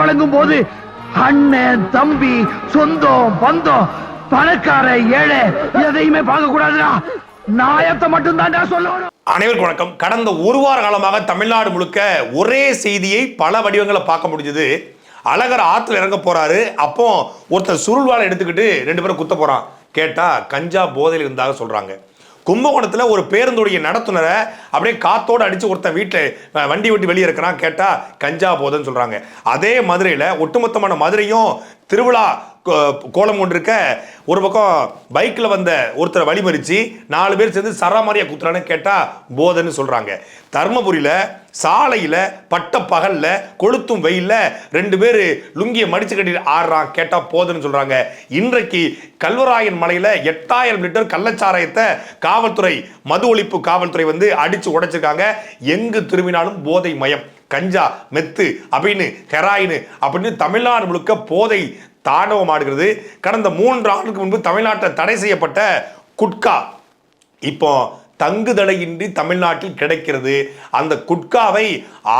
வழங்கும் போது அண்ணன் தம்பி சொந்தம் பந்தம் பணக்கார ஏழை எதையுமே பார்க்க கூடாதுடா நாயத்தை மட்டும் தான்டா சொல்லணும். அனைவருக்கும் வணக்கம். கடந்த ஒரு வார காலமாக தமிழ்நாடு முழுக்க ஒரே செய்தியை பல வடிவங்களை பார்க்க முடிஞ்சது. அழகர் ஆற்றுல இறங்க போறாரு. அப்போ ஒருத்தர் சுருள்வாளை எடுத்துக்கிட்டு ரெண்டு பேரும் குத்த போறான். கேட்டா கஞ்சா போதையில் இருந்தாக சொல்றாங்க. கும்பகோணத்தில் ஒரு பேருந்துடைய நடத்துனரை அப்படியே காத்தோடு அடித்து ஒருத்தன் வீட்டில் வண்டி விட்டு வெளியே இருக்கிறான். கேட்டால் கஞ்சா போதுன்னு சொல்கிறாங்க அதே மதுரையில் ஒட்டுமொத்தமான மதுரையும் திருவிழா கோலம் கொண்டிருக்க ஒரு பக்கம் பைக்கில் வந்த ஒருத்தரை வழிமறிச்சு நாலு பேர் சேர்ந்து சரமாரியாக குத்துறான்னு கேட்டால் போதைன்னு சொல்கிறாங்க தருமபுரியில் சாலையில் பட்ட பகலில் கொளுத்தும் வெயிலில் ரெண்டு பேர் லுங்கியை மடித்து கட்டி ஆடுறான் கேட்டால் போதைன்னு சொல்கிறாங்க இன்றைக்கு கல்வராயன் மலையில் எட்டாயிரம் லிட்டர் கள்ளச்சாராயத்தை காவல்துறை மது ஒழிப்பு காவல்துறை வந்து அடித்து உடைச்சிருக்காங்க. எங்கு திரும்பினாலும் போதை மயம். கஞ்சா மெத்து அப்படின்னு ஹெராயின் அப்படின்னு தமிழ்நாடு முழுக்க போதை தாண்டவம் ஆடுகிறது. கடந்த மூன்று ஆண்டுக்கு முன்பு தமிழ்நாட்டில் தடை செய்யப்பட்ட குட்கா. இப்போ தங்குதடையின்றி தமிழ்நாட்டில் கிடைக்கிறது. அந்த குட்காவை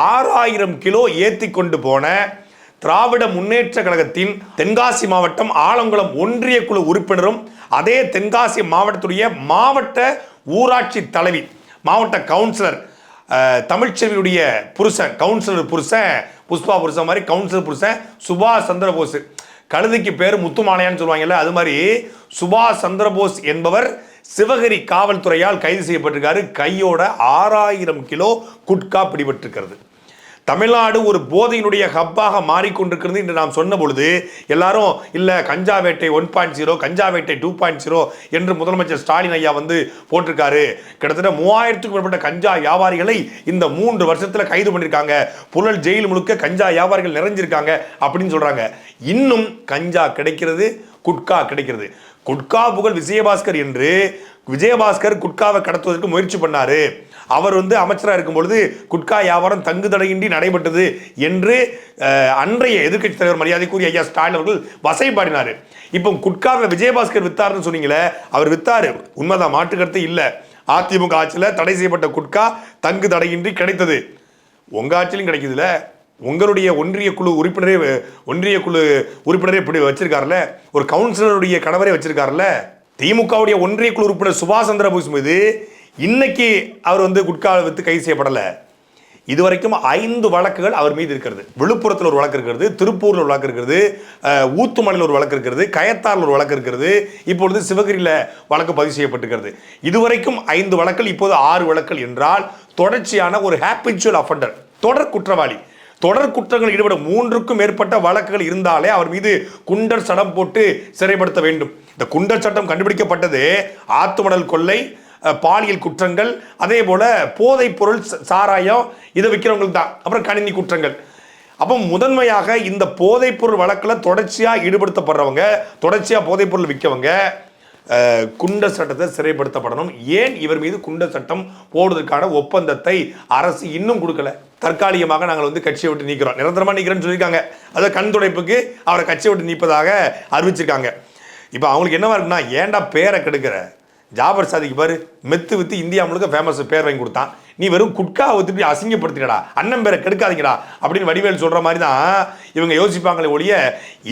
ஆறாயிரம் கிலோ ஏற்றி கொண்டு போன திராவிட முன்னேற்ற கழகத்தின் தென்காசி மாவட்டம் ஆலங்குளம் ஒன்றிய குழு உறுப்பினரும் அதே தென்காசி மாவட்டத்துடைய மாவட்ட ஊராட்சி தலைவி மாவட்ட கவுன்சிலர் தமிழ்ச்செல்வியுடைய புருஷன் கவுன்சிலர் புருஷன் புஷ்பா புருஷன் மாதிரி கவுன்சிலர் புருஷன் சுபாஷ் சந்திரபோஸ். கழுதைக்கு பேர் முத்துமாலையான்னு சொல்லுவாங்கல்ல அது மாதிரி சுபாஷ் சந்திரபோஸ் என்பவர் சிவகிரி காவல்துறையால் கைது செய்யப்பட்டிருக்காரு. கையோட ஆறாயிரம் கிலோ குட்கா பிடிபட்டிருக்கிறது. தமிழ்நாடு ஒரு போதையினுடைய ஹப்பாக மாறிக்கொண்டிருக்கிறது என்று நாம் சொன்ன பொழுது எல்லாரும் இல்லை கஞ்சா வேட்டை ஒன் பாயிண்ட் ஜீரோ கஞ்சா வேட்டை டூ பாயிண்ட் ஜீரோ என்று முதலமைச்சர் ஸ்டாலின் ஐயா வந்து போட்டிருக்காரு. கிட்டத்தட்ட மூவாயிரத்துக்கும் மேற்பட்ட கஞ்சா வியாபாரிகளை இந்த மூன்று வருஷத்தில் கைது பண்ணியிருக்காங்க புழல் ஜெயில் முழுக்க கஞ்சா வியாபாரிகள் நிறைஞ்சிருக்காங்க அப்படின்னு சொல்கிறாங்க இன்னும் கஞ்சா கிடைக்கிறது குட்கா கிடைக்கிறது. குட்கா புகழ் விஜயபாஸ்கர் என்று விஜயபாஸ்கர் குட்காவை கடத்துவதற்கு முயற்சி பண்ணாரு. அவர் வந்து அமைச்சராக இருக்கும் பொழுது குட்கா வியாபாரம் தங்குதடையின்றி நடைபெற்றது என்று அன்றைய எதிர்க்கட்சி தலைவர் மரியாதைக்குரிய ஐயா ஸ்டாலின் அவர்கள் வசைப்பாடினார். இப்போ குட்காவை விஜயபாஸ்கர் வித்தார்னு சொன்னீங்களே அவர் வித்தார். உண்மைதான் மாற்றுக்கருத்து இல்லை. அதிமுக ஆட்சியில் தடை செய்யப்பட்ட குட்கா தங்கு தடையின்றி கிடைத்தது. உங்க ஆட்சியிலும் கிடைக்குதுல்ல உங்களுடைய ஒன்றிய குழு உறுப்பினரே ஒன்றிய குழு உறுப்பினரே இப்படி வச்சிருக்காருல்ல ஒரு கவுன்சிலருடைய கணவரே வச்சிருக்காருல்ல திமுகவுடைய ஒன்றிய குழு உறுப்பினர் சுபாஷ் சந்திர போஸ் மீது இன்னைக்கு அவர் வந்து குட்கா வித்து கைது செய்யப்படலை. இதுவரைக்கும் ஐந்து வழக்குகள் அவர் மீது இருக்கிறது. விழுப்புரத்தில் ஒரு வழக்கு இருக்கிறது திருப்பூரில் ஒரு வழக்கு இருக்கிறது ஊத்துமலையில் ஒரு வழக்கு இருக்கிறது கயத்தாரில் ஒரு வழக்கு இருக்கிறது இப்பொழுது சிவகிரியில் வழக்கு பதிவு செய்யப்பட்டிருக்கிறது. இதுவரைக்கும் ஐந்து வழக்குகள் இப்போது ஆறு வழக்குகள் என்றால் தொடர்ச்சியான ஒரு ஹேபிச்சுவல் அஃபண்டர் தொடர் குற்றவாளி. தொடர் குற்றங்கள் ஈடுபட மூன்றுக்கும் மேற்பட்ட வழக்குகள் இருந்தாலே அவர் மீது குண்டர் சடம் போட்டு சிறைப்படுத்த வேண்டும். இந்த குண்டர் சட்டம் கண்டுபிடிக்கப்பட்டது ஆத்துமணல் கொள்ளை பாலியல் குற்றங்கள் அதே போல போதைப் பொருள் ச- சாராயம் இதை விற்கிறவங்களுக்கு தான். அப்புறம் கணினி குற்றங்கள். அப்போ முதன்மையாக இந்த போதைப் பொருள் வழக்கில் தொடர்ச்சியாக ஈடுபடுத்தப்படுறவங்க தொடர்ச்சியாக போதைப் பொருள் விற்கவங்க குண்ட சட்டத்தை சிறைப்படுத்தப்படணும். ஏன் இவர் மீது குண்ட சட்டம் போடுவதற்கான ஒப்பந்தத்தை அரசு இன்னும் கொடுக்கல? தற்காலிகமாக நாங்கள் வந்து கட்சியை விட்டு நீக்கிறோம். நிரந்தரமாக நீக்கிறேன்னு சொல்லியிருக்காங்க. அதாவது கண் துடைப்புக்கு அவரை கட்சியை விட்டு நீப்பதாக அறிவிச்சிருக்காங்க. இப்போ அவங்களுக்கு என்னவா இருக்குன்னா ஏன்டா பேரை கெடுக்கிற? ஜாபர் சாதிக்கு பாரு மெத்து வித்து இந்தியா முழுக்க ஃபேமஸ் பேர் வாங்கி கொடுத்தான். நீ வெறும் குட்கா வித்துட்டு அசிங்கப்படுத்திடா அண்ணன் பேரை கெடுக்காதீங்கடா அப்படின்னு வடிவேல் சொல்கிற மாதிரி தான் இவங்க யோசிப்பாங்களே ஒழிய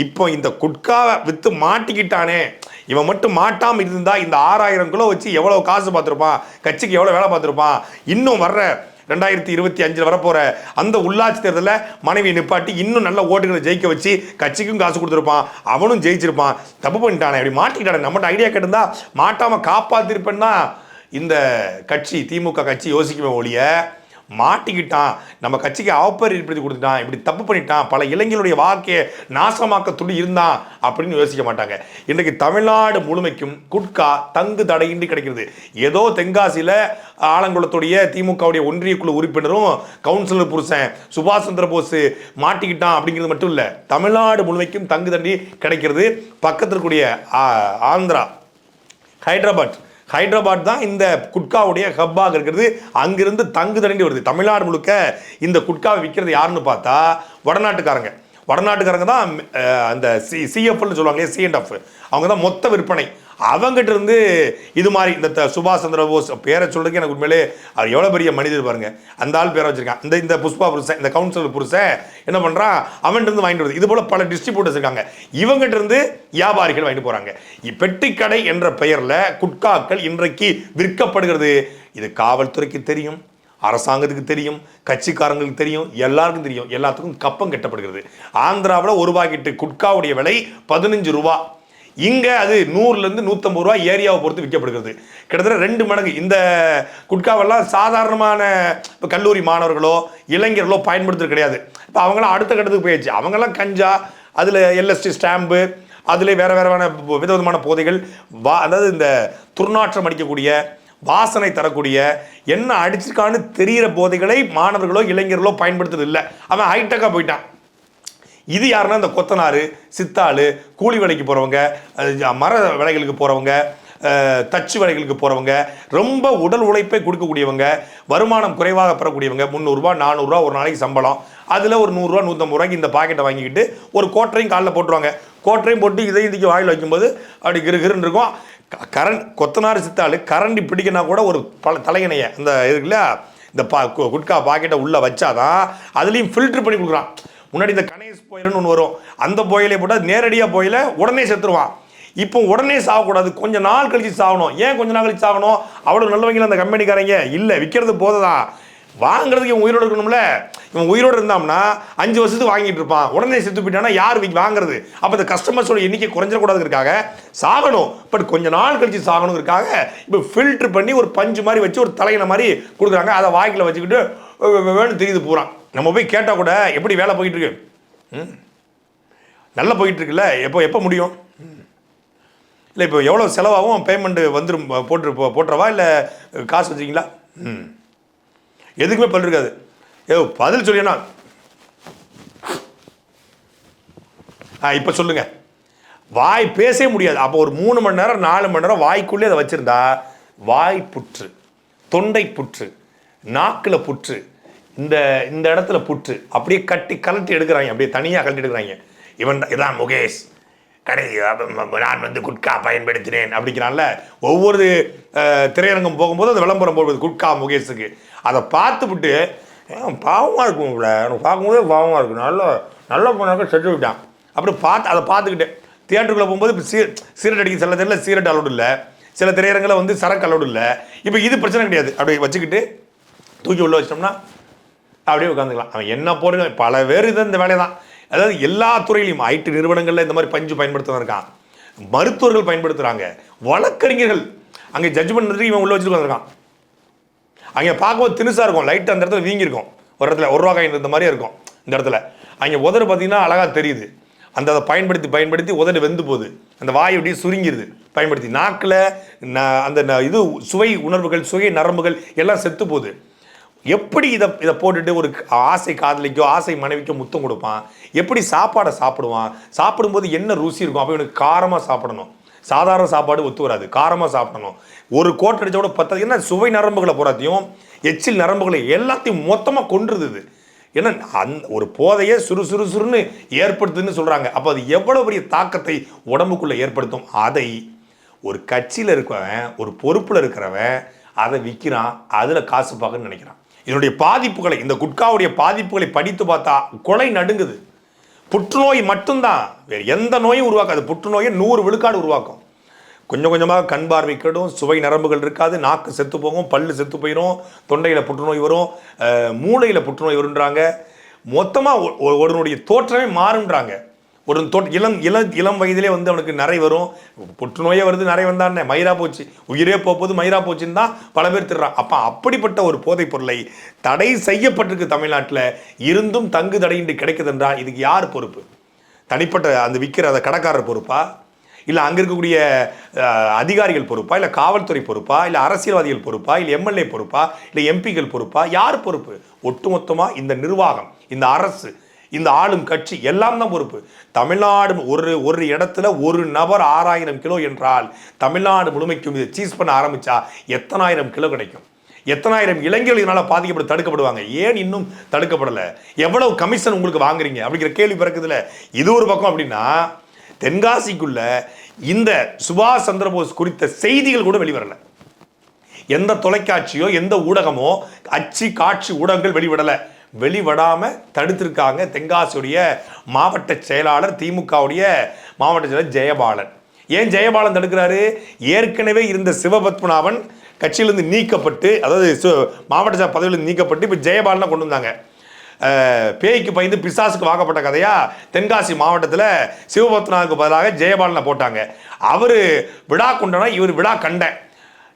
இப்போ இந்த குட்காவை விற்று மாட்டிக்கிட்டானே இவன் மட்டும் மாட்டாமல் இருந்தால் இந்த ஆறாயிரம் கிலோ வச்சு எவ்வளோ காசு பார்த்துருப்பான் கட்சிக்கு எவ்வளோ வேலை பார்த்துருப்பான் இன்னும் வர்ற ரெண்டாயிரத்தி இருபத்தி அஞ்சில் வரப்போகிற அந்த உள்ளாட்சி தேர்தலில் மனைவியை நிப்பாட்டி இன்னும் நல்ல ஓட்டுகளை ஜெயிக்க வச்சு கட்சிக்கும் காசு கொடுத்துருப்பான் அவனும் ஜெயிச்சிருப்பான். தப்பு பண்ணிட்டானே அப்படி மாட்டிக்கிட்டானே. நம்மகிட்ட ஐடியா கேட்டிருந்தா மாட்டாமல் காப்பாற்றிருப்பேன்னா இந்த கட்சி திமுக கட்சி யோசிக்குமே ஒழிய மாட்டிக்கிட்டான். நம்ம கட்சிக்கு அவப்பர் ஏற்படுத்தி கொடுத்துட்டான். இப்படி தப்பு பண்ணிட்டான். பல இளைஞர்களுடைய வாழ்க்கையை நாசமாக்க துள்ளி இருந்தான் அப்படின்னு யோசிக்க மாட்டாங்க. இன்றைக்கு தமிழ்நாடு முழுமைக்கும் குட்கா தங்கு தடையின்றி கிடைக்கிறது. ஏதோ தென்காசியில் ஆலங்குளத்துடைய திமுகவுடைய ஒன்றிய குழு உறுப்பினரும் கவுன்சிலர் புருஷன் சுபாஷ் சந்திர போஸ் மாட்டிக்கிட்டான் அப்படிங்கிறது மட்டும் இல்லை தமிழ்நாடு முழுமைக்கும் தங்கு தண்டி கிடைக்கிறது பக்கத்தில் இருக்கக்கூடிய ஆந்திரா ஹைதராபாத். ஹைதராபாத் தான் இந்த குட்காவுடைய ஹப்பாக இருக்கிறது. அங்கிருந்து தங்கு தண்டி வருது. தமிழ்நாடு முழுக்க இந்த குட்காவை விற்கிறது யாருன்னு பார்த்தா வடநாட்டுக்காரங்க. வடநாட்டுக்காரங்க தான் அந்த சி சிஎஃப்னு சொல்லுவாங்க சிஎன்எஃப் அவங்க தான் மொத்த விற்பனை. அவங்ககிட்ட இருந்து இது மாதிரி இந்த சுபாஷ் சந்திர போஸ் பேரை சொல்கிறதுக்கு எனக்கு உண்மையிலே அவர் எவ்வளோ பெரிய மனிதர் பாருங்க. அந்த ஆள் பேரை வச்சிருக்கான். இந்த இந்த புஷ்பா புருஷன் இந்த கவுன்சிலர் புருஷன் என்ன பண்ணுறான் அவன்கிட்ட இருந்து வாங்கிட்டு வருது. இது போல் பல டிஸ்ட்ரிபியூட்டர்ஸ் இருக்காங்க. இவங்ககிட்ட இருந்து வியாபாரிகள் வாங்கிட்டு போகிறாங்க பெட்டிக்கடை என்ற பெயரில் குட்காக்கள் இன்றைக்கு விற்கப்படுகிறது. இது காவல்துறைக்கு தெரியும் அரசாங்கத்துக்கு தெரியும் கட்சிக்காரங்களுக்கு தெரியும் எல்லாருக்கும் தெரியும். எல்லாத்துக்கும் கப்பம் கட்டப்படுகிறது. ஆந்திராவில் ஒரு பாக்கெட்டு குட்காவுடைய விலை பதினஞ்சு ரூபா. இங்கே அது நூறுலேருந்து நூற்றம்பது ரூபா ஏரியாவை பொறுத்து விற்கப்படுகிறது. கிட்டத்தட்ட ரெண்டு மடங்கு. இந்த குட்காவெல்லாம் சாதாரணமான இப்போ கல்லூரி மாணவர்களோ இளைஞர்களோ பயன்படுத்துறது கிடையாது. இப்போ அவங்களாம் அடுத்த கட்டத்துக்கு போயிடுச்சு அவங்களாம் கஞ்சா அதில் எல்எஸ்டி ஸ்டாம்பு அதில் வேற வேறமான விதவிதமான போதைகள் வா அதாவது இந்த துர்நாற்றம் அடிக்கக்கூடிய வாசனை தரக்கூடிய என்ன அடிச்சிருக்கான்னு தெரியிற போதைகளை மாணவர்களோ இளைஞர்களோ பயன்படுத்துறது இல்லை. அவன் ஹைடெக்காக போயிட்டான். இது யாருன்னா இந்த கொத்தனார் சித்தாள் கூலி வேலைக்கு போகிறவங்க மர வேலைகளுக்கு போகிறவங்க தச்சு வேலைகளுக்கு போகிறவங்க ரொம்ப உடல் உழைப்பை கொடுக்கக்கூடியவங்க வருமானம் குறைவாக பெறக்கூடியவங்க முந்நூறுரூவா நானூறுரூவா ஒரு நாளைக்கு சம்பளம். அதில் ஒரு நூறுரூவா நூற்றம்பது ரூபாய்க்கு இந்த பாக்கெட்டை வாங்கிக்கிட்டு ஒரு கோட்டரையும் காலில் போட்டுருவாங்க. கோட்டரையும் போட்டு இதையும் இதுக்கு வாயில் வைக்கும்போது அப்படி கிருகிருன்னு இருக்கும். க- கரண் கொத்தனார் சித்தாள் கரண்டி பிடிக்கினா கூட ஒரு பல தலையணைய அந்த இருக்குல்ல இந்த பா கு- குட்கா பாக்கெட்டை உள்ளே வச்சாதான் அதுலேயும் ஃபில்ட்ரு பண்ணி கொடுக்குறான். முன்னாடி இந்த கணேஷ் புயல்னு ஒன்று வரும். அந்த புயலை போட்டால் நேரடியாக புயல உடனே செத்துருவான். இப்போ உடனே சாகக்கூடாது. கொஞ்சம் நாள் கழிச்சு சாகணும். ஏன் கொஞ்ச நாள் கழிச்சு சாகணும்? அவ்வளோ நல்லவங்கள அந்த கம்பெனிக்காரங்க? இல்லை விற்கிறது போதுதான். வாங்குறதுக்கு இவன் உயிரோடு இருக்கணும்ல. இவன் உயிரோடு இருந்தான்னா அஞ்சு வருஷத்துக்கு வாங்கிட்டு இருப்பான். உடனே செத்து போயிட்டானா யார் வாங்குறது? அப்போ இந்த கஸ்டமர்ஸோட எண்ணிக்கை குறைஞ்சிடக்கூடாதுங்கிறதுக்காக சாகணும். பட் கொஞ்ச நாள் கழிச்சு சாகணுங்கிறதுக்காக இப்போ ஃபில்டர் பண்ணி ஒரு பஞ்சு மாதிரி வச்சு ஒரு தலையின மாதிரி கொடுக்குறாங்க. அதை வாய்க்கில் வச்சுக்கிட்டு வேணும் தெரியுது பூரா. நம்ம போய் கேட்டால் கூட எப்படி வேலை போயிட்டு இருக்கு? ம்? நல்லா போயிட்டுருக்குல்ல எப்போ எப்போ முடியும்? இல்லை இப்போ எவ்வளோ செலவாகும்? பேமெண்ட்டு வந்துடும் போட்டு போட்டுறவா? இல்லை காசு வச்சுருக்கீங்களா? ம். எதுக்குமே பதில் இருக்காது. ஏ பதில் சொல்லியண்ணா ஆ இப்போ சொல்லுங்கள் வாய் பேசவே முடியாது. அப்போ ஒரு மூணு மணி நேரம் நாலு மணி நேரம் வாய்க்குள்ளே அதை வச்சுருந்தா வாய் புற்று தொண்டை புற்று நாக்கில் புற்று இந்த இந்த இடத்துல புற்று. அப்படியே கட்டி கலட்டி எடுக்கிறாங்க. அப்படியே தனியாக கலட்டி எடுக்கிறாங்க. இவன் இதான் முகேஷ். கடை நான் வந்து குட்கா பயன்படுத்தினேன் அப்படிங்கிறான்ல. ஒவ்வொரு திரையரங்கம் போகும்போது அந்த விளம்பரம் போடுவது குட்கா முகேஷுக்கு. அதை பார்த்துவிட்டு பாவமாக இருக்கும் இவ்வளோ எனக்கு பார்க்கும்போதே பாவமாக இருக்கும் நல்ல நல்ல பொண்ணாக்க செட்டு விட்டான் அப்படி பார்த்து அதை பார்த்துக்கிட்டேன் தியேட்டருக்குள்ளே போகும்போது இப்போ சீ சீரட் அடிக்க சில தெரியல சீரட் அலோடு இல்லை. சில திரையரங்கில் வந்து சரக்கு அலோடு இல்லை. இப்போ இது பிரச்சனை கிடையாது. அப்படி வச்சுக்கிட்டு தூக்கி உள்ளே வச்சிட்டோம்னா அப்படியே உட்காந்துக்கலாம். அவன் என்ன போடுங்க பல பேர் இது இந்த வேலை தான் அதாவது எல்லா துறையிலையும் ஐடி நிறுவனங்களில் இந்த மாதிரி பஞ்சு பயன்படுத்துவதன் இருக்கான். மருத்துவர்கள் பயன்படுத்துகிறாங்க வழக்கறிஞர்கள். அங்கே ஜட்ஜ்மெண்ட் இவன் உள்ளே வச்சுட்டு வந்திருக்கான் அங்கே பார்க்கும்போது தினுசாக இருக்கும். லைட் அந்த இடத்துல வீங்கியிருக்கும். ஒரு இடத்துல ஒரு ரூபா காயின் இந்த மாதிரியே இருக்கும் இந்த இடத்துல. அங்கே உதடு பார்த்தீங்கன்னா அழகாக தெரியுது. அந்த அதை பயன்படுத்தி பயன்படுத்தி உதடு வெந்து போகுது. அந்த வாய் அப்படியே சுருங்கிருது. பயன்படுத்தி. நாக்கில் அந்த ந- இது சுவை உணர்வுகள் சுவை நரம்புகள் எல்லாம் செத்து போகுது. எப்படி இதை இதை போட்டுட்டு ஒரு ஆசை காதலிக்கோ ஆசை மனைவிக்கோ முத்தம் கொடுப்பான்? எப்படி சாப்பாடை சாப்பிடுவான்? சாப்பிடும்போது என்ன ருசி இருக்கும்? அப்போ இவனுக்கு காரமாக சாப்பிடணும். சாதாரண சாப்பாடு ஒத்து வராது. காரமாக சாப்பிடணும். ஒரு கோட்டை அடித்த கூட பத்தாது. என்ன சுவை நரம்புகளை போறாத்தையும் எச்சில் நரம்புகளை எல்லாத்தையும் மொத்தமாக கொன்றுது ஏன்னா அந் ஒரு போதையை சுறு சுறு ஏற்படுத்துதுன்னு சொல்கிறாங்க அப்போ அது எவ்வளோ பெரிய தாக்கத்தை உடம்புக்குள்ளே ஏற்படுத்தும்? அதை ஒரு கட்சியில் இருக்கிறவன் ஒரு பொறுப்பில் இருக்கிறவன் அதை விற்கிறான் அதில் காசு பார்க்கன்னு நினைக்கிறான். இதனுடைய பாதிப்புகளை இந்த குட்காவுடைய பாதிப்புகளை படித்து பார்த்தா கொலை நடுங்குது. புற்றுநோய் மட்டும்தான். வேறு எந்த நோயும் உருவாக்காது. புற்றுநோயை நூறு விழுக்காடு உருவாக்கும். கொஞ்சம் கொஞ்சமாக கண் பார்வை கெடும் சுவை நரம்புகள் இருக்காது நாக்கு செத்து போகும் பல்லு செத்து போயிடும் தொண்டையில் புற்றுநோய் வரும் மூளையில் புற்றுநோய் வருன்றாங்க மொத்தமாக ஒருவனுடைய தோற்றமே மாறுன்றாங்க ஒரு தோட்ட இளம் இளம் இளம் வயதிலே வந்து அவனுக்கு நிறை வரும். புற்றுநோயே வருது நிறை வந்தானே? மயிரா போச்சு. உயிரே போகும்போது மயிரா போச்சுன்னு தான் பல பேர் திருறான் அப்போ அப்படிப்பட்ட ஒரு போதைப் பொருளை தடை செய்யப்பட்டிருக்கு தமிழ்நாட்டில். இருந்தும் தங்கு தடையின்றி கிடைக்குதுன்றால் இதுக்கு யார் பொறுப்பு? தனிப்பட்ட அந்த விற்கிற அந்த கடைக்காரர் பொறுப்பா? இல்லை அங்கே இருக்கக்கூடிய அதிகாரிகள் பொறுப்பா? இல்லை காவல்துறை பொறுப்பா? இல்லை அரசியல்வாதிகள் பொறுப்பா? இல்லை எம்எல்ஏ பொறுப்பா? இல்லை எம்பிக்கள் பொறுப்பா? யார் பொறுப்பு? ஒட்டுமொத்தமாக இந்த நிர்வாகம் இந்த அரசு இந்த ஆளும் கட்சி எல்லாம் தான் பொறுப்பு. தமிழ்நாடு ஒரு ஒரு இடத்துல ஒரு நபர் ஆறாயிரம் கிலோ என்றால் தமிழ்நாடு முழுமைக்கும் இதை சீஸ் பண்ண ஆரம்பித்தா எத்தனாயிரம் கிலோ கிடைக்கும்? எத்தனாயிரம் இளைஞர்கள் இதனால் பாதிக்கப்பட்டு தடுக்கப்படுவாங்க? ஏன் இன்னும் தடுக்கப்படலை? எவ்வளவு கமிஷன் உங்களுக்கு வாங்குறீங்க? அப்படிங்கிற கேள்வி பிறக்குதுல. இது ஒரு பக்கம் அப்படின்னா தென்காசிக்குள்ள இந்த சுபாஷ் சந்திரபோஸ் குறித்த செய்திகள் கூட வெளிவரலை. எந்த தொலைக்காட்சியோ எந்த ஊடகமோ அச்சு காட்சி ஊடகங்கள் வெளிவிடலை. வெளிவடாமல் தடுத்திருக்காங்க தென்காசியுடைய மாவட்ட செயலாளர் திமுகவுடைய மாவட்ட செயலாளர் ஜெயபாலன். ஏன் ஜெயபாலன் தடுக்கிறாரு? ஏற்கனவே இருந்த சிவபத்மநாபன் கட்சியிலிருந்து நீக்கப்பட்டு அதாவது சு- மாவட்ட பதவியிலிருந்து நீக்கப்பட்டு இப்போ ஜெயபாலனை கொண்டு வந்தாங்க. பேய்க்கு பயந்து பிசாசுக்கு வாக்கப்பட்ட கதையா தென்காசி மாவட்டத்தில் சிவபத்மநாபனுக்கு பதிலாக ஜெயபாலனை போட்டாங்க. அவர் விழா கொண்டனா இவர் விழா கண்டன்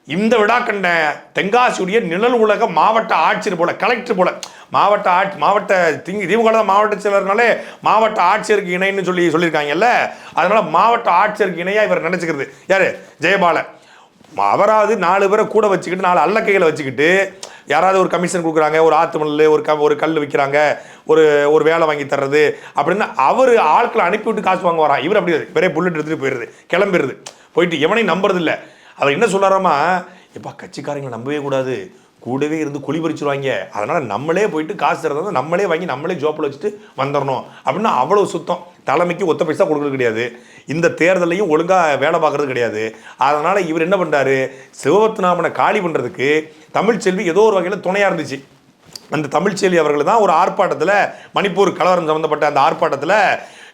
இந்த விழா கண்ட தென்காசியுடைய நிழல் உலக மாவட்ட ஆட்சியர் போல கலெக்டர் போல. மாவட்ட ஆட்சி மாவட்ட திங்க திமுக மாவட்ட செயலர்னாலே மாவட்ட ஆட்சியருக்கு இணைன்னு சொல்லி சொல்லியிருக்காங்கல்ல அதனால மாவட்ட ஆட்சியருக்கு இணையாக இவர் நினைச்சுக்கிறது. யாரு? ஜெயபாலன் அவராது நாலு பேரை கூட வச்சுக்கிட்டு நாலு அல்ல கையில் வச்சுக்கிட்டு யாராவது ஒரு கமிஷன் கொடுக்குறாங்க ஒரு ஆத்துமல்லு ஒரு க ஒரு கல் விற்கிறாங்க ஒரு ஒரு வேலை வாங்கி தர்றது அப்படின்னு அவர் ஆட்களை அனுப்பிவிட்டு காசு வாங்க வரான் இவர் அப்படி கிடையாது. புல்லட் எடுத்துகிட்டு போயிடுது கிளம்பிடுது போயிட்டு எவனையும் நம்புறது அவர் என்ன சொல்றாராமா எப்பா கட்சிக்காரங்களை நம்பவே கூடாது. கூடவே இருந்து குழி பறிச்சிருவாங்க. அதனால் நம்மளே போயிட்டு காசு தரதை நம்மளே வாங்கி நம்மளே ஜோப்பில் வச்சுட்டு வந்துடணும் அப்படின்னா அவ்வளோ சுத்தம். தலைமைக்கு ஒத்த பைசா கொடுக்குறது கிடையாது. இந்த தேர்தலையும் ஒழுங்காக வேலை பார்க்குறது கிடையாது. அதனால் இவர் என்ன பண்ணுறாரு சிவபத்மநாபனை காலி பண்ணுறதுக்கு தமிழ்ச்செல்வி ஏதோ ஒரு வகையில் துணையாக இருந்துச்சு. அந்த தமிழ்ச்செல்வி அவர்கள் தான் ஒரு ஆர்ப்பாட்டத்தில் மணிப்பூர் கலவரம் சம்மந்தப்பட்ட அந்த ஆர்ப்பாட்டத்தில்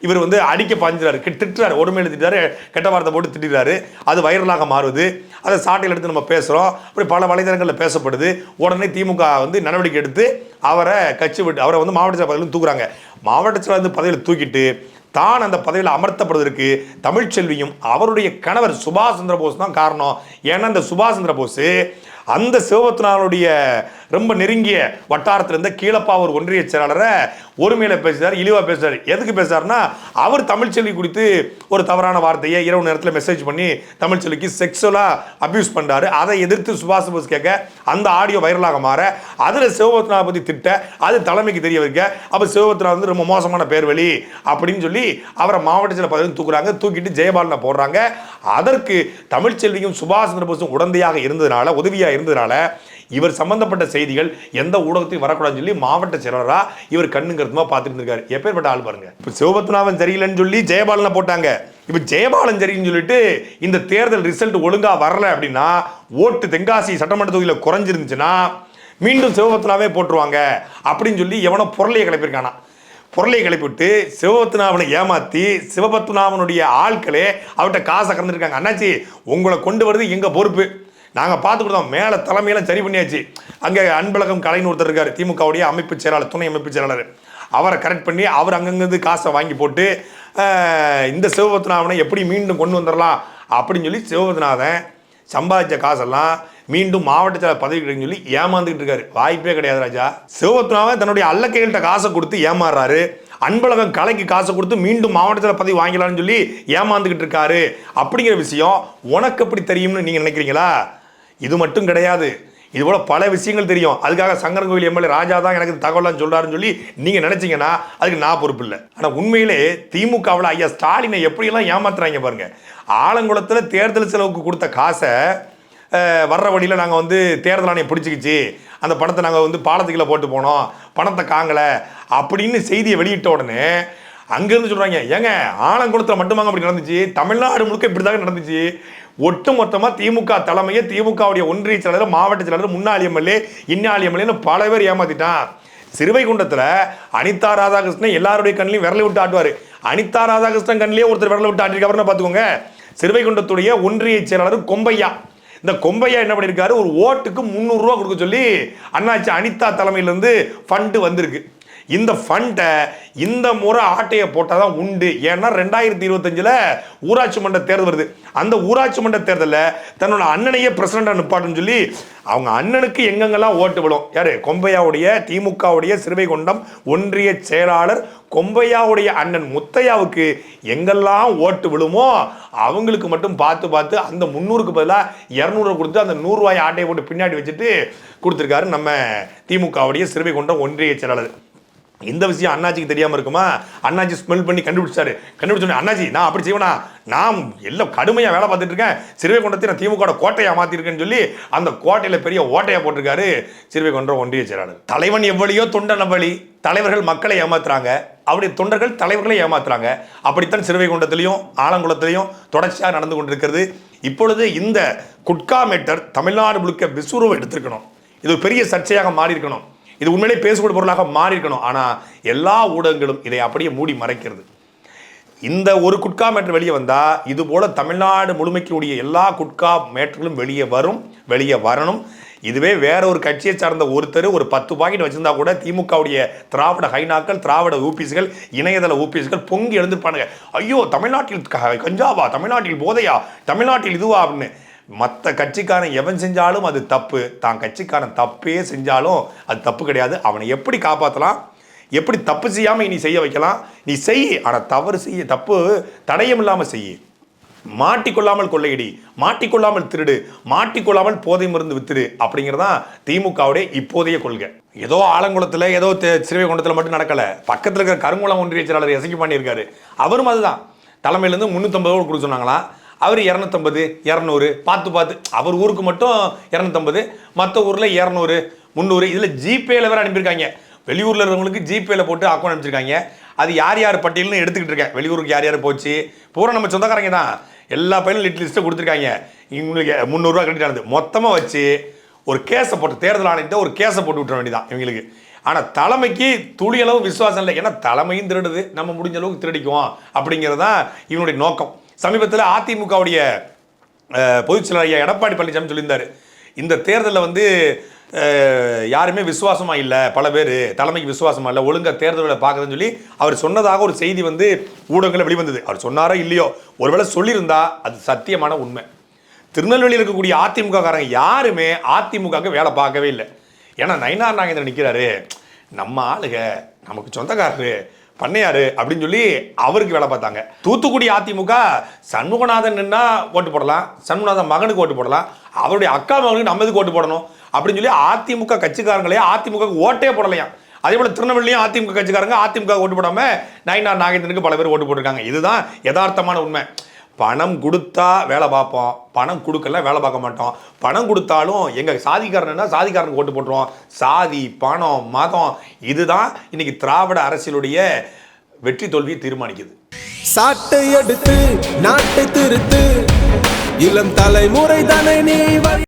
இவர் வந்து அடிக்க பாஞ்சுறாரு திட்டுறாரு. ஒருமையில திட்டாரு கெட்ட வார்த்தை போட்டு திட்டுறாரு அது வைரலாக மாறுது அதை சாட்டையில் எடுத்து நம்ம பேசுகிறோம் அப்படி பல வலைதளங்களில் பேசப்படுது. உடனே திமுக வந்து நடவடிக்கை எடுத்து அவரை கட்சி விட்டு அவரை வந்து மாவட்ட செயலர் பதவியில் தூக்குறாங்க. மாவட்ட செயலாளர் வந்து பதவியில் தூக்கிட்டு தான் அந்த பதவியில் அமர்த்தப்படுவதற்கு தமிழ்ச்செல்வியும் அவருடைய கணவர் சுபாஷ் சந்திர போஸ் தான் காரணம். ஏன்னா இந்த சுபாஷ் சந்திர போஸ் அந்த சிவபத்மநாதனுடைய ரொம்ப நெருங்கிய வட்டாரத்தில் இருந்த கீழப்பாவூர் ஒன்றிய செயலாளரை ஒருமையில பேசுறாரு இழிவா பேசுறாரு எதுக்கு பேசுறாருன்னா அவர் தமிழ்ச்செல்வி குறித்து ஒரு தவறான வார்த்தையை இரவு நேரத்தில் மெசேஜ் பண்ணி தமிழ்ச்செல்விக்கு செக்ஸுவலாக அப்யூஸ் பண்ணுறாரு அதை எதிர்த்து சுபாஷ் போஸ் கேட்க அந்த ஆடியோ வைரலாக மாற அதில் சிவபத்மநாத பற்றி திட்ட அது தலைமைக்கு தெரிய வைக்க அப்போ சிவபத்னா வந்து ரொம்ப மோசமான பேர் வழி அப்படின்னு சொல்லி அவரை மாவட்ட செயலர் பதவி தூக்குறாங்க தூக்கிட்டு ஜெயபாலனை போடுறாங்க. அதற்கு தமிழ்ச்செல்வியும் சுபாஷ் சந்திர போஸும் உடந்தையாக இருந்ததுனால உதவியா இருந்ததுனால இவர் சம்பந்தப்பட்ட செய்திகள் எந்த ஊடகத்தையும் வரக்கூடாதுன்னு சொல்லி மாவட்ட செயலராக இவர் கண்ணுங்கிறதுமா பார்த்துட்டு இருக்காரு எப்பேற்பட்ட ஆள் பாருங்க. இப்போ சிவபத்மநாபன் சரியில்லைன்னு சொல்லி ஜெயபாலனை போட்டாங்க. இப்போ ஜெயபாலன் சரின்னு சொல்லிட்டு இந்த தேர்தல் ரிசல்ட் ஒழுங்கா வரல அப்படின்னா ஓட்டு தென்காசி சட்டமன்ற தொகுதியில் குறைஞ்சிருந்துச்சுன்னா மீண்டும் சிவபத்னாவே போட்டுருவாங்க அப்படின்னு சொல்லி எவனோ பொருளையை கிளப்பியிருக்கானா. பொருளை கிளப்பிவிட்டு சிவபத்மநாபனை ஏமாத்தி சிவபத்மநாபனுடைய ஆட்களே அவர்கிட்ட காசை கறந்துருக்காங்க. அண்ணாச்சி உங்களை கொண்டு வருது எங்க பொறுப்பு? நாங்கள் பார்த்து கொடுத்தோம் மேலே தலைமையெல்லாம் சரி பண்ணியாச்சு. அங்கே அன்பழகம் கலைன்னு ஒருத்தர் இருக்கார் திமுகவுடைய அமைப்பு செயலாளர் துணை அமைப்பு செயலாளர். அவரை கரெக்ட் பண்ணி அவர் அங்கங்கிருந்து காசை வாங்கி போட்டு இந்த சிவபத்மநாபனை எப்படி மீண்டும் கொண்டு வந்துடலாம் அப்படின்னு சொல்லி சிவபத்மநாதன் சம்பாதிச்ச காசெல்லாம் மீண்டும் மாவட்ட செயலர் பதவி கிடைக்குன்னு சொல்லி ஏமாந்துக்கிட்டு இருக்காரு. வாய்ப்பே கிடையாது ராஜா. சிவபத்மநாபன் தன்னுடைய அல்லக்கைகள்கிட்ட காசை கொடுத்து ஏமாறுறாரு அன்பழகம் கலைக்கு காசை கொடுத்து மீண்டும் மாவட்ட பதவி வாங்கலாம்னு சொல்லி ஏமாந்துக்கிட்டு இருக்காரு. அப்படிங்கிற விஷயம் உனக்கு எப்படி தெரியும்னு நீங்கள் நினைக்கிறீங்களா? இது மட்டும் கிடையாது. இது போல் பல விஷயங்கள் தெரியும். அதுக்காக சங்கரன் கோவில் எம்எல்ஏ ராஜா தான் எனக்கு தகவலாம் சொல்கிறாருன்னு சொல்லி நீங்கள் நினச்சிங்கன்னா அதுக்கு நான் பொறுப்பு இல்லை. ஆனால் உண்மையிலே திமுகவில் ஐயா ஸ்டாலினை எப்படியெல்லாம் ஏமாத்துறாங்க பாருங்கள் ஆலங்குளத்தில் தேர்தல் செலவுக்கு கொடுத்த காசை வர்ற வழியில் நாங்கள் வந்து தேர்தல் ஆணையம் பிடிச்சிக்கிச்சு. அந்த பணத்தை நாங்கள் வந்து பாலத்துக்குள்ள போட்டு போனோம். பணத்தை காங்கலை. அப்படின்னு செய்தியை வெளியிட்ட உடனே அங்கேருந்து சொல்கிறாங்க ஏங்க ஆலங்குளத்தில் மட்டுமாங்க அப்படி நடந்துச்சு. தமிழ்நாடு முழுக்க இப்படி தாங்க நடந்துச்சு. ஒட்டு மொத்தமாக திமுக தலைமையை திமுகவுடைய ஒன்றிய செயலாளர் மாவட்ட செயலாளர் முன்னாள் எம்எல்ஏ இன்னாள் எம்எல்ஏன்னு பல பேர் ஏமாத்திட்டான். சிறுவைகுண்டத்தில் அனிதா ராதாகிருஷ்ணன் எல்லாருடைய கண்ணிலையும் விரலை விட்டு ஆட்டுவார். அனிதா ராதாகிருஷ்ணன் கண்ணிலேயே ஒருத்தர் விரலை விட்டு ஆட்டிருக்காருன்னு பார்த்துக்கோங்க சிறுவைகுண்டத்துடைய ஒன்றிய செயலாளர் கொம்பையா. இந்த கொம்பையா என்ன பண்ணியிருக்காரு ஒரு ஓட்டுக்கு முந்நூறுரூவா கொடுக்க சொல்லி அண்ணாச்சி அனிதா தலைமையிலேருந்து ஃபண்டு வந்திருக்கு. இந்த ஃபண்டை இந்த முறை ஆட்டையை போட்டால் தான் உண்டு. ஏன்னா ரெண்டாயிரத்தி இருபத்தஞ்சில் ஊராட்சி மன்ற தேர்தல் வருது. அந்த ஊராட்சி மன்ற தேர்தலில் தன்னோட அண்ணனையே பிரசிடண்டாக நிப்பாட்டுன்னு சொல்லி அவங்க அண்ணனுக்கு எங்கெங்கெல்லாம் ஓட்டு விடும் யார்? கொம்பையாவுடைய திமுகவுடைய சிறுவை கொண்டம் ஒன்றிய செயலாளர் கொம்பையாவுடைய அண்ணன் முத்தையாவுக்கு எங்கெல்லாம் ஓட்டு விழுமோ அவங்களுக்கு மட்டும் பார்த்து பார்த்து அந்த முந்நூறுக்கு பதிலாக இரநூறு கொடுத்து அந்த நூறுரூவாய் ஆட்டையை போட்டு பின்னாடி வச்சுட்டு கொடுத்துருக்காரு நம்ம திமுகவுடைய சிறுவை கொண்டம் ஒன்றிய செயலாளர். இந்த விஷயம் அண்ணாச்சிக்கு தெரியாமல் இருக்குமா? அண்ணாச்சி ஸ்மெல் பண்ணி கண்டுபிடிச்சாரு. கண்டுபிடிச்சோன்னே அண்ணாச்சி நான் அப்படி செய்வேனா? நான் எல்லாம் கடுமையாக வேலை பார்த்துட்டு இருக்கேன். சிறுவைகுண்டத்தை நான் திமுக கோட்டையை மாற்றிருக்கேன்னு சொல்லி அந்த கோட்டையில் பெரிய ஓட்டையை போட்டிருக்காரு சிறுவைகுண்டம் ஒன்றிய செயலாளர். தலைவன் எவ்வளியோ தொண்டன் வழி தலைவர்கள் மக்களை ஏமாத்துறாங்க. அவருடைய தொண்டர்கள் தலைவர்களை ஏமாத்துறாங்க. அப்படித்தான் சிறுவைகுண்டத்திலையும் ஆலங்குளத்திலையும் தொடர்ச்சியாக நடந்து கொண்டிருக்கிறது. இப்பொழுது இந்த குட்கா மேட்டர் தமிழ்நாடு முழுக்க விஸ்வரூபம் எடுத்திருக்கணும். இது பெரிய சர்ச்சையாக மாறி இருக்கணும் இது உண்மையிலே பேசக்கூடிய பொருளாக மாறி இருக்கணும் ஆனால் எல்லா ஊடகங்களும் இதை அப்படியே மூடி மறைக்கிறது. இந்த ஒரு குட்கா மேட்டர் வெளியே வந்தால் இது போல் தமிழ்நாடு முழுமைக்குடைய எல்லா குட்கா மேட்டர்களும் வெளியே வரும் வெளியே வரணும். இதுவே வேற ஒரு கட்சியை சார்ந்த ஒருத்தர் ஒரு பத்து பாக்கெட் வச்சிருந்தா கூட திமுகவுடைய திராவிட ஹைனாக்கள் திராவிட ஊபிஸ்கள் இணையதள ஊபிஸ்கள் பொங்கி எழுந்திருப்பானுங்க. ஐயோ தமிழ்நாட்டில் க- கஞ்சாவா தமிழ்நாட்டில் போதையா தமிழ்நாட்டில் இதுவா அப்படின்னு. மற்ற கட்சிக்காரன் எவன் செஞ்சாலும் அது தப்பு. தான் கட்சிக்காரன் தப்பே செஞ்சாலும் அது தப்பு கிடையாது. அவனை எப்படி காப்பாற்றலாம் எப்படி தப்பு செய்யாமல் நீ செய்ய வைக்கலாம்? நீ செய். ஆனால் தவறு செய்ய தப்பு தடயம் இல்லாமல் செய். மாட்டிக்கொள்ளாமல் கொள்ளையடி. மாட்டிக்கொள்ளாமல் திருடு. மாட்டிக்கொள்ளாமல் போதை மருந்து வித்துடு அப்படிங்கிறதான் திமுகவுடைய இப்போதைய கொள்கை. ஏதோ ஆலங்குளத்தில் ஏதோ சிறுவைகுண்டத்தில் மட்டும் நடக்கலை. பக்கத்தில் இருக்கிற கருங்குளம் ஒன்றிய செயலாளர் எசைக்கு பண்ணியிருக்காரு. அவரும் அதுதான். தலைமையிலேருந்து முந்நூற்றம்பது ரூபா கொடுக்க சொன்னாங்களாம் அவர் இரநூத்தம்பது இரநூறு பார்த்து பார்த்து அவர் ஊருக்கு மட்டும் இரநூத்தம்பது மற்ற ஊரில் இரநூறு முந்நூறு இதில் ஜிபேல வேறு அனுப்பியிருக்காங்க. வெளியூரில் இருக்கிறவங்களுக்கு ஜிபேல போட்டு அக்கௌண்ட் அனுப்பிச்சிருக்காங்க. அது யார் யார் பட்டியல்னு எடுத்துக்கிட்டு இருக்கேன். வெளியூருக்கு யார் யார் போச்சு? பூரா நம்ம சொந்தக்காரங்க தான். எல்லா பையனும் லிட் லிஸ்ட்டை கொடுத்துருக்காங்க. இவங்களுக்கு முந்நூறுரூவா கிரெடிட் மொத்தமாக வச்சு ஒரு கேஸை போட்டு தேர்தல் ஆணையத்தை ஒரு கேஸை போட்டு விட்டுற வேண்டியதான் இவங்களுக்கு. ஆனால் தலைமைக்கு துளியளவு விசுவாசம் இல்லை. ஏன்னா தலைமையும் திருடுது. நம்ம முடிஞ்ச அளவுக்கு திருடிக்குவோம் அப்படிங்கிறது தான் இவனுடைய நோக்கம். சமீபத்தில் அதிமுகவுடைய பொதுச் செயலர் ஐயா எடப்பாடி பழனிசாமி சொல்லியிருந்தார். இந்த தேர்தலில் வந்து யாருமே விசுவாசமாக இல்லை பல பேர். தலைமைக்கு விசுவாசமாக இல்லை ஒழுங்காக தேர்தலில் பார்க்குறதுன்னு சொல்லி அவர் சொன்னதாக ஒரு செய்தி வந்து ஊடகங்களில் வெளிவந்தது. அவர் சொன்னாரோ இல்லையோ ஒருவேளை சொல்லியிருந்தா அது சத்தியமான உண்மை. திருநெல்வேலியில் இருக்கக்கூடிய அதிமுககாரங்க யாருமே அதிமுகவுக்கு வேலை பார்க்கவே இல்லை. ஏன்னா நயினார் நாகேந்திரன் நிற்கிறாரு நம்ம ஆளுக நமக்கு சொந்தக்காரரு. பண்ணையாரு அப்படின்னு சொல்லி அவருக்கு வேலை பார்த்தாங்க. தூத்துக்குடி அதிமுக சண்முகநாதன் நின்னா ஓட்டு போடலாம் சண்முகநாதன் மகனுக்கு ஓட்டு போடலாம் அவருடைய அக்கா மகனுக்கு நம்ம இதுக்கு ஓட்டு போடணும் அப்படின்னு சொல்லி அதிமுக கட்சிக்காரங்களே அதிமுக ஓட்டே போடலையா அதே போல திருநெல்வேலியும் அதிமுக கட்சிக்காரங்க அதிமுக ஓட்டு போடாம நயினார் நாகேந்திரனுக்கு பல பேர் ஓட்டு போட்டிருக்காங்க. இதுதான் யதார்த்தமான உண்மை. பணம் கொடுத்தா வேலை பார்ப்போம். பணம் கொடுக்கல வேலை பார்க்க மாட்டோம். பணம் கொடுத்தாலும் எங்கள் சாதிக்காரன்னா சாதிக்காரனுக்கு ஓட்டு போட்டுருவோம். சாதி பணம் மதம். இதுதான் இன்னைக்கு திராவிட அரசியலுடைய வெற்றி தோல்வியை தீர்மானிக்குது. சாட்டை எடுத்து நாட்டை திருத்து. இளம் தலைமுறை தானே நீ